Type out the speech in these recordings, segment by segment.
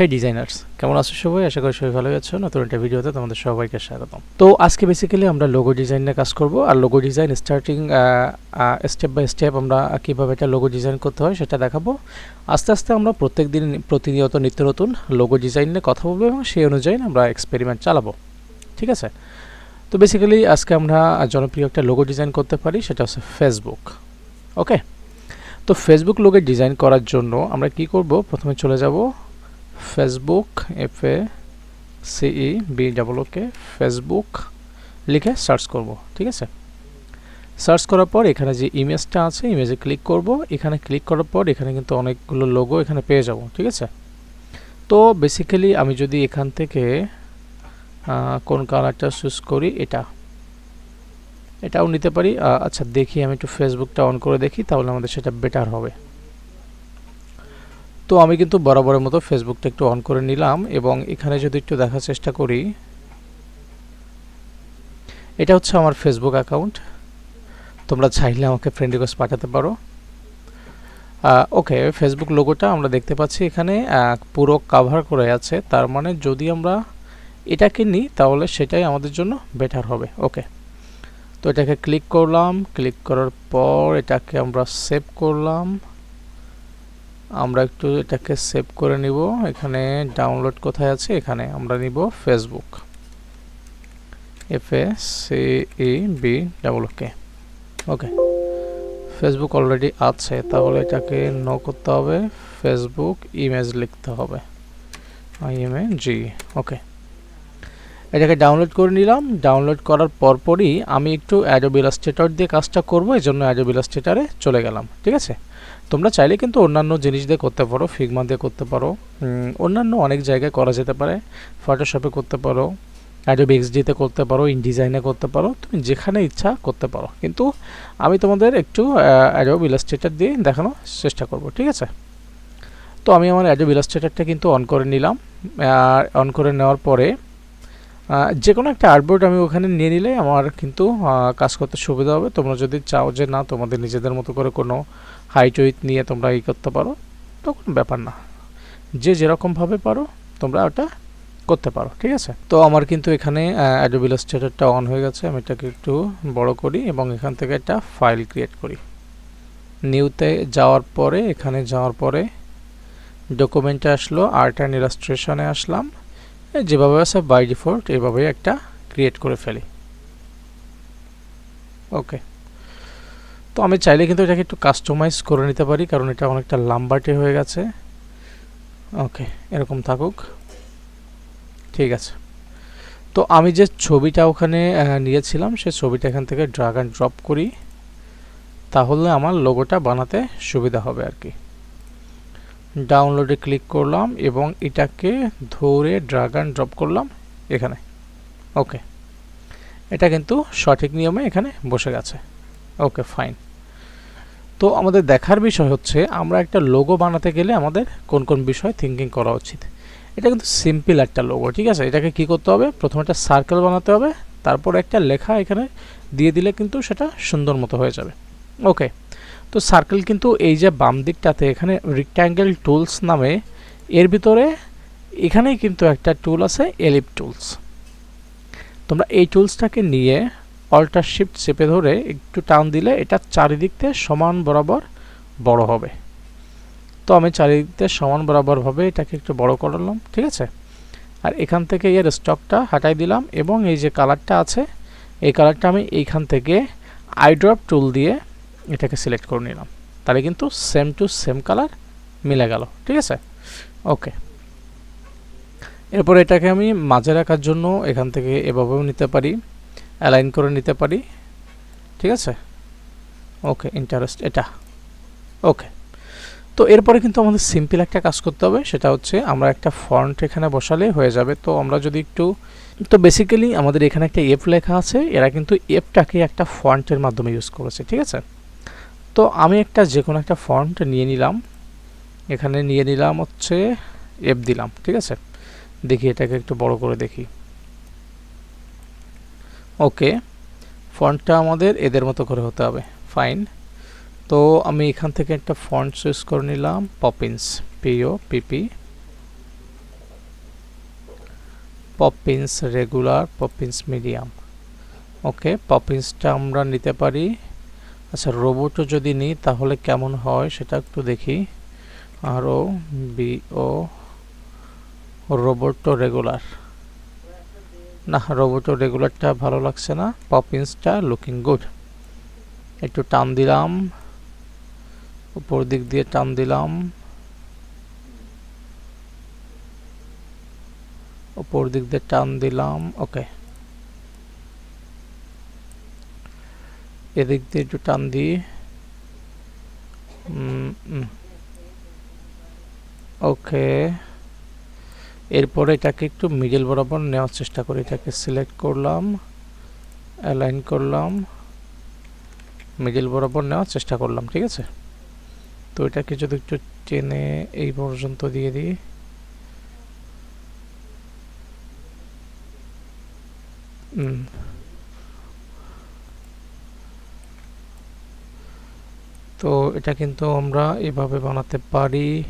হে designers কেমন আছো সবাই? আশা করি সবাই ভালো আছো। নতুন একটা ভিডিওতে তোমাদের সবাইকে স্বাগতম। তো আজকে বেসিক্যালি আমরা লোগো ডিজাইন নিয়ে কাজ করব। আর logo design starting step by step আমরা কীভাবে একটা লোগো ডিজাইন করতে হয় সেটা দেখাবো। আস্তে আস্তে আমরা প্রত্যেক দিন প্রতিনিয়ত নিত্য নতুন লোগো ডিজাইন নিয়ে কথা বলব এবং সেই অনুযায়ী আমরা এক্সপেরিমেন্ট চালাবো। ঠিক আছে? তো বেসিক্যালি আজকে আমরা জনপ্রিয় একটা লোগো ডিজাইন করতে পারি, সেটা হচ্ছে ফেসবুক ওকে তো ফেসবুক লোগো ডিজাইন করার জন্য আমরা কি করব? প্রথমে চলে যাব Facebook F A C E B double O K Facebook লিখে সার্চ করব, ঠিক আছে? সার্চ করার পর এখানে যে ইমেজটা আছে ইমেজে ক্লিক করব। এখানে ক্লিক করার পর এখানে কিন্তু অনেকগুলো লোগো এখানে পেয়ে যাব, ঠিক আছে? তো বেসিক্যালি আমি যদি এখান থেকে কোন কালারটা চুজ করি, এটা। এটাও নিতে পারি। আচ্ছা দেখি আমি একটু ফেসবুকটা অন করে দেখি, তাহলে আমাদের সেটা বেটার হবে। তো আমি কিন্তু বরাবরের মতো ফেসবুকটা একটু অন করে নিলাম এবং এখানে যদি একটু দেখার চেষ্টা করি, এটা হচ্ছে আমার ফেসবুক অ্যাকাউন্ট তোমরা চাইলে আমাকে ফ্রেন্ড রিকোয়েস্ট পাঠাতে পারো। ওকে ফেসবুক লোগোটা আমরা দেখতে পাচ্ছি এখানে পুরো কাভার করে আছে। তার মানে যদি আমরা এটাকে নিই, তাহলে সেটাই আমাদের জন্য বেটার হবে। ওকে তো এটাকে ক্লিক করলাম। ক্লিক করার পর এটাকে আমরা সেভ করলাম। আমরা একটু এটাকে সেভ করে নিব। এখানে ডাউনলোড কোথায় আছে? এখানে আমরা নিব Facebook F A C E B double K okay Facebook already আছে, তাহলে এটাকে ন করতে হবে। ফেসবুক ইমেজ লিখতে হবে। এ জি ওকে এটাকে ডাউনলোড করে নিলাম। ডাউনলোড করার পরপরই আমি একটু অ্যাডোব ইলাস্ট্রেটর দিয়ে কাজটা করব এই জন্য অ্যাডোব ইলাস্ট্রেটারে চলে গেলাম। ঠিক আছে? তোমরা চাইলে কিন্তু অন্যান্য জিনিস দিয়ে করতে পারো ফিগমা দিয়ে করতে পারো অন্যান্য অনেক জায়গায় করা যেতে পারে। ফটোশপে করতে পারো অ্যাডোব এক্সডিতে করতে পারো ইনডিজাইনে করতে পারো, তুমি যেখানে ইচ্ছা করতে পারো। কিন্তু আমি তোমাদের একটু অ্যাডোব ইলাস্ট্রেটার দিয়ে দেখানোর চেষ্টা করব, ঠিক আছে? তো আমি আমার অ্যাডোব ইলাস্ট্রেটারটা কিন্তু অন করে নিলাম। আর অন করে নেওয়ার পরে যে কোনো একটা আর্টবোর্ড আমি ওখানে নিয়ে নিলে আমার কিন্তু কাজ করতে সুবিধা হবে। তোমরা যদি চাও যে না, তোমাদের নিজেদের মতো করে কোনো হাইট উইথ নিয়ে তোমরা ই করতে পারো, তো কোনো ব্যাপার না। যে যেরকমভাবে পারো, তোমরা ওটা করতে পারো, ঠিক আছে? তো আমার কিন্তু এখানে অ্যাডোব ইলাস্ট্রেটরটা অন হয়ে গেছে। আমি এটাকে একটু বড় করি এবং এখান থেকে একটা ফাইল ক্রিয়েট করি। নিউতে যাওয়ার পরে, এখানে যাওয়ার পরে ডকুমেন্টে আসলো আর্ট অ্যান্ড ইলাস্ট্রেশনে আসলাম। যেভাবে আছে বাই ডিফল্ট এভাবে একটা ক্রিয়েট করে ফেলি। ওকে তো আমি চাইলে কিন্তু এটাকে একটু কাস্টমাইজ করে নিতে পারি, কারণ এটা অনেকটা লাম্বাটে হয়ে গেছে। ওকে এরকম থাকুক। ঠিক আছে। তো আমি যে ছবিটা ওখানে নিয়েছিলাম, সে ছবিটা এখান থেকে ড্রাগ অ্যান্ড ড্রপ করি। তাহলে আমার লোগোটা বানাতে সুবিধা হবে আর কি। ডাউনলোডে ক্লিক করলাম এবং এটাকে ধরে ড্রাগ অ্যান্ড ড্রপ করলাম এখানে। ওকে এটা কিন্তু সঠিক নিয়মে এখানে বসে গেছে। ওকে ফাইন তো আমাদের দেখার বিষয় হচ্ছে, আমরা একটা লোগো বানাতে গেলে আমাদের কোন কোন বিষয় থিঙ্কিং করা উচিত। এটা কিন্তু সিম্পল একটা লোগো ঠিক আছে? এটাকে কি করতে হবে? প্রথমে একটা সার্কেল বানাতে হবে, তারপর একটা লেখা এখানে দিয়ে দিলে কিন্তু সেটা সুন্দর মতো হয়ে যাবে। ওকে তো সার্কেল কিন্তু এই যে বাম দিকটাতে এখানে রিক্ট্যাঙ্গেল টুলস নামে, এর ভিতরে এখানেই কিন্তু একটা টুল আছে এলিপ টুলস তোমরা এই টুলসটাকে নিয়ে অল্টার শিফট চেপে ধরে একটু টান দিলে এটা চারিদিকতে সমান বরাবর বড় হবে। তো আমি চারিদিকতে সমান বরাবরভাবে এটাকে একটু বড় করলাম, ঠিক আছে? আর এখান থেকে এর স্টকটা হাটাই দিলাম এবং এই যে কালারটা আছে, এই কালারটা আমি এইখান থেকে আইড্রপ টুল দিয়ে এটাকে সিলেক্ট করে নিলাম। তাহলে কিন্তু সেম টু সেম কালার মিলে গেল, ঠিক আছে? ওকে এরপর এটাকে আমি মাঝে রাখার জন্য এখান থেকে এভাবেও নিতে পারি অ্যালাইন করে নিতে পারি, ঠিক আছে? ওকে ইন্টারেস্ট এটা। ওকে তো এরপরে কিন্তু আমাদের সিম্পল একটা কাজ করতে হবে, সেটা হচ্ছে আমরা একটা ফন্ট এখানে বসালে হয়ে যাবে। তো আমরা যদি একটু, তো বেসিক্যালি আমাদের এখানে একটা এফ লেখা আছে, এরা কিন্তু এফটাকে একটা ফন্টের মাধ্যমে ইউজ করেছে, ঠিক আছে? তো আমি একটা যে কোনো একটা ফন্ট নিয়ে নিলাম। এখানে নিয়ে নিলাম হচ্ছে এফ দিলাম, ঠিক আছে? দেখি এটাকে একটু বড় করে দেখি। ওকে ফন্টটা আমাদের এদের মতো করে হতে হবে ফাইন তো আমি এখান থেকে একটা ফন্ট চুজ করে নিলাম পপিন্স পিও পিপি Poppins regular Poppins medium okay পপিন্সটা আমরা নিতে পারি আচ্ছা রোবটও যদি নিই, তাহলে কেমন হয় সেটা একটু দেখি। আরও বিও রোবটো রেগুলার না রোবটো রেগুলারটা ভালো লাগছে না। পপিন্সটা লুকিং গুড একটু টান দিলাম। উপর দিক দিয়ে টান দিলাম। উপর দিক দিয়ে টান দিলাম। ওকে এদিক দিয়ে একটু টান দিই। ওকে। এরপরে এটাকে একটু মিডল বরাবর নেওয়ার চেষ্টা করি। এটাকে সিলেক্ট করলাম অ্যালাইন করলাম মিডল বরাবর নেওয়ার চেষ্টা করলাম, ঠিক আছে? তো এটাকে যদি একটু টেনে এই পর্যন্ত দিয়ে দিই। তো এটা কিন্তু আমরা এভাবে বানাতে পারি।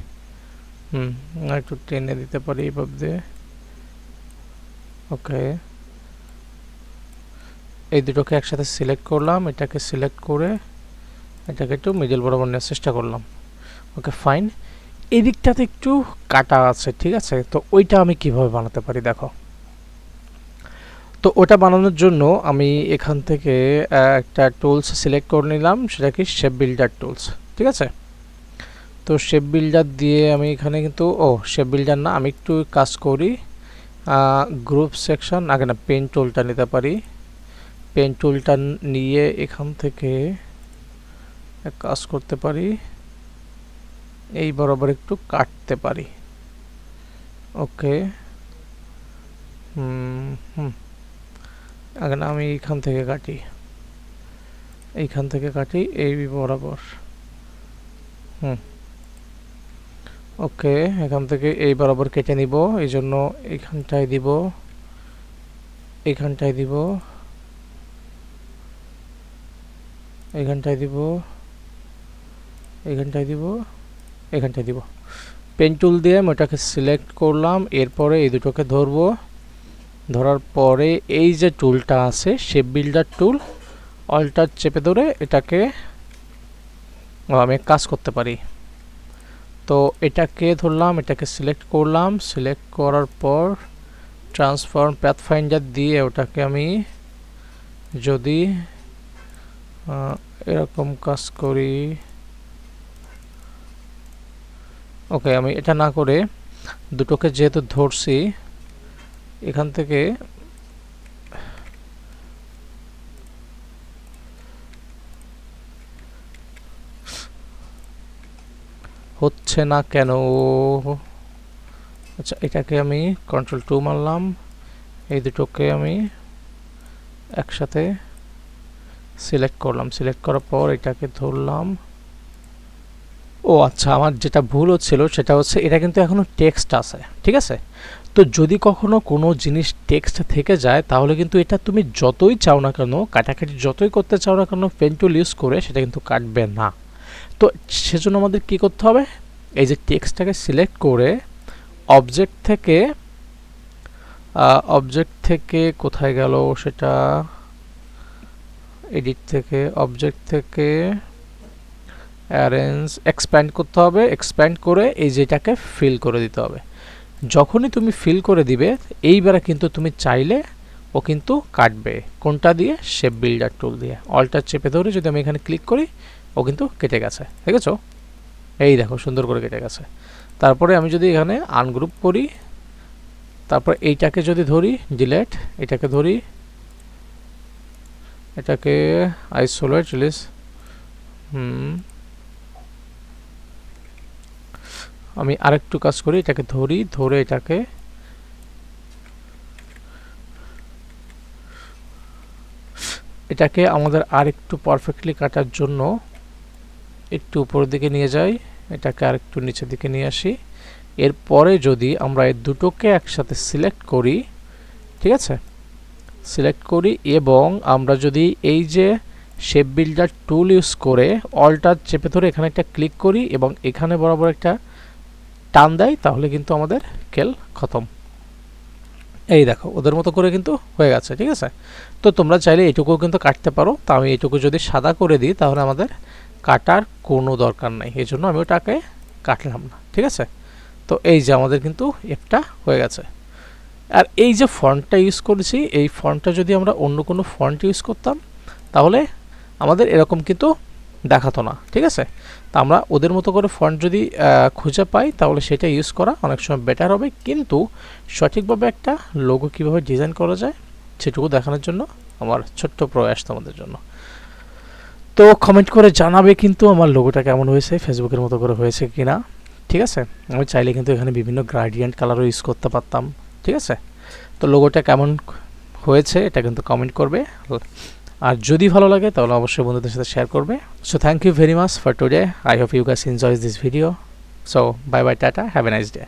হুম, একটু টেনে দিতে পারি এভাবে ওকে। এই দুটোকে একসাথে সিলেক্ট করলাম, এটাকে সিলেক্ট করে এটাকে একটু মিডল বরাবর নেওয়ার চেষ্টা করলাম। ওকে ফাইন এদিকটাতে একটু কাটা আছে, ঠিক আছে? তো ওইটা আমি কীভাবে বানাতে পারি, দেখো। তো ওটা বানানোর জন্য আমি এখান থেকে একটা টুলস সিলেক্ট করে নিলাম সেটা কি শেপ বিল্ডার টুলস ঠিক আছে? তো শেপ বিল্ডার দিয়ে আমি এখানে কিন্তু, ও শেপ বিল্ডার না, আমি একটু কাজ করি গ্রুপ সেকশন আগে না পেন টুলটা নিতে পারি। পেন টুলটা নিয়ে এখান থেকে কাজ করতে পারি, এই বরাবর একটু কাটতে পারি। ওকে হুম হুম। আগে আমি এইখান থেকে কাটি। এইখান থেকে কাটি, এই বরাবর। হুম। ওকে, এখান থেকে এই বরাবর কেটে নিব, এই জন্য এইখানটায় দিব এইখানটায় দিব এইখানটায় দিব এইখানটায় দিব এখানটায় দিব। পেন টুল দিয়ে আমি ওটাকে সিলেক্ট করলাম, এরপরে এই দুটোকে ধরবো। ধরার পরে এই যে টুলটা আছে শেপ বিল্ডার টুল অল্টার চেপে ধরে এটাকে আমি কাজ করতে পারি। তো এটাকে ধরলাম, এটাকে সিলেক্ট করলাম। সিলেক্ট করার পর ট্রান্সফর্ম প্যাথফাইন্ডার দিয়ে ওটাকে আমি যদি এরকম কাজ করি ওকে আমি এটা না করে দুটোকে যেহেতু ধরছি এখান থেকে হচ্ছে না কেন? আচ্ছা এটাকে আমি কন্ট্রোল টু মারলাম। এই দুটোকে আমি একসাথে সিলেক্ট করলাম। সিলেক্ট করার পর এটাকে ধরলাম। ও আচ্ছা আমার যেটা ভুল হচ্ছিল সেটা হচ্ছে এটা কিন্তু এখনও টেক্সট আছে, ঠিক আছে? তো যদি কখনো কোনো জিনিস টেক্সট থেকে যায়, তাহলে কিন্তু এটা তুমি যতই চাও না কেন, কাটাকাটি যতই করতে চাও না কেন পেন টুল ইউজ করে সেটা কিন্তু কাটবে না। তো সেজন্য আমাদের কি করতে হবে? এই যে টেক্সটটাকে সিলেক্ট করে অবজেক্ট থেকে অবজেক্ট থেকে কোথায় গেল সেটা? এডিট থেকে অবজেক্ট থেকে অ্যারেঞ্জ এক্সপ্যান্ড করতে হবে এক্সপ্যান্ড করে এই যেটাকে ফিল করে দিতে হবে। যখনই তুমি ফিল করে দিবে, এইবারে কিন্তু তুমি চাইলে ও কিন্তু কাটবে। কোনটা দিয়ে? শেপ বিল্ডার টুল দিয়ে। অল্টার চেপে ধরে যদি আমি এখানে ক্লিক করি, ও কিন্তু কেটে গেছে। ঠিক আছে এই দেখো, সুন্দর করে কেটে গেছে। তারপরে আমি যদি এখানে আনগ্রুপ করি, তারপর এইটাকে যদি ধরি ডিলেট এটাকে ধরি, এটাকে আইসোলেট রিলিজ হুম আমি আরেকটু কাজ করি, এটাকে ধরি, ধরে এটাকে এটাকে আমাদের আরেকটু পারফেক্টলি কাটার জন্য একটু উপরের দিকে নিয়ে যাই, এটাকে আরেকটু নিচের দিকে নিয়ে আসি। এরপরে যদি আমরা এই দুটোকে একসাথে সিলেক্ট করি, ঠিক আছে? সিলেক্ট করি এবং আমরা যদি এই যে শেপ বিল্ডার টুল ইউজ করে অলটা চেপে ধরে এখানে একটা ক্লিক করি এবং এখানে বরাবর একটা টান দেয়, তাহলে কিন্তু আমাদের কেল খতম। এই দেখো, ওদের মতো করে কিন্তু হয়ে গেছে, ঠিক আছে? তো তোমরা চাইলে এটুকুও কিন্তু কাটতে পারো। তা আমি এটুকু যদি সাদা করে দিই, তাহলে আমাদের কাটার কোনো দরকার নাই। এই জন্য আমি ওটাকে কাটলাম না, ঠিক আছে? তো এই যে আমাদের কিন্তু এফটা হয়ে গেছে। আর এই যে ফন্টটা ইউজ করেছি, এই ফন্টটা যদি আমরা অন্য কোনো ফন্ট ইউজ করতাম, তাহলে আমাদের এরকম কিন্তু দেখাতো না, ঠিক আছে? তা আমরা ওদের মতো করে ফন্ট যদি খুঁজে পাই, তাহলে সেটা ইউজ করা অনেক সময় বেটার হবে। কিন্তু সঠিকভাবে একটা লোগো কীভাবে ডিজাইন করা যায়, সেটুকু দেখানোর জন্য আমার ছোট্ট প্রয়াস তোমাদের জন্য। তো কমেন্ট করে জানাবে কিন্তু আমার লোগোটা কেমন হয়েছে ফেসবুকের মতো করে হয়েছে কি না ঠিক আছে? আমি চাইলে কিন্তু এখানে বিভিন্ন গ্রাডিয়েন্ট কালারও ইউজ করতে পারতাম, ঠিক আছে? তো লোগোটা কেমন হয়েছে, এটা কিন্তু কমেন্ট করবে। আর যদি ভালো লাগে, তাহলে অবশ্যই বন্ধুদের সাথে শেয়ার করবে। So thank you very much for today I hope you guys enjoy this video so bye bye tata have a nice day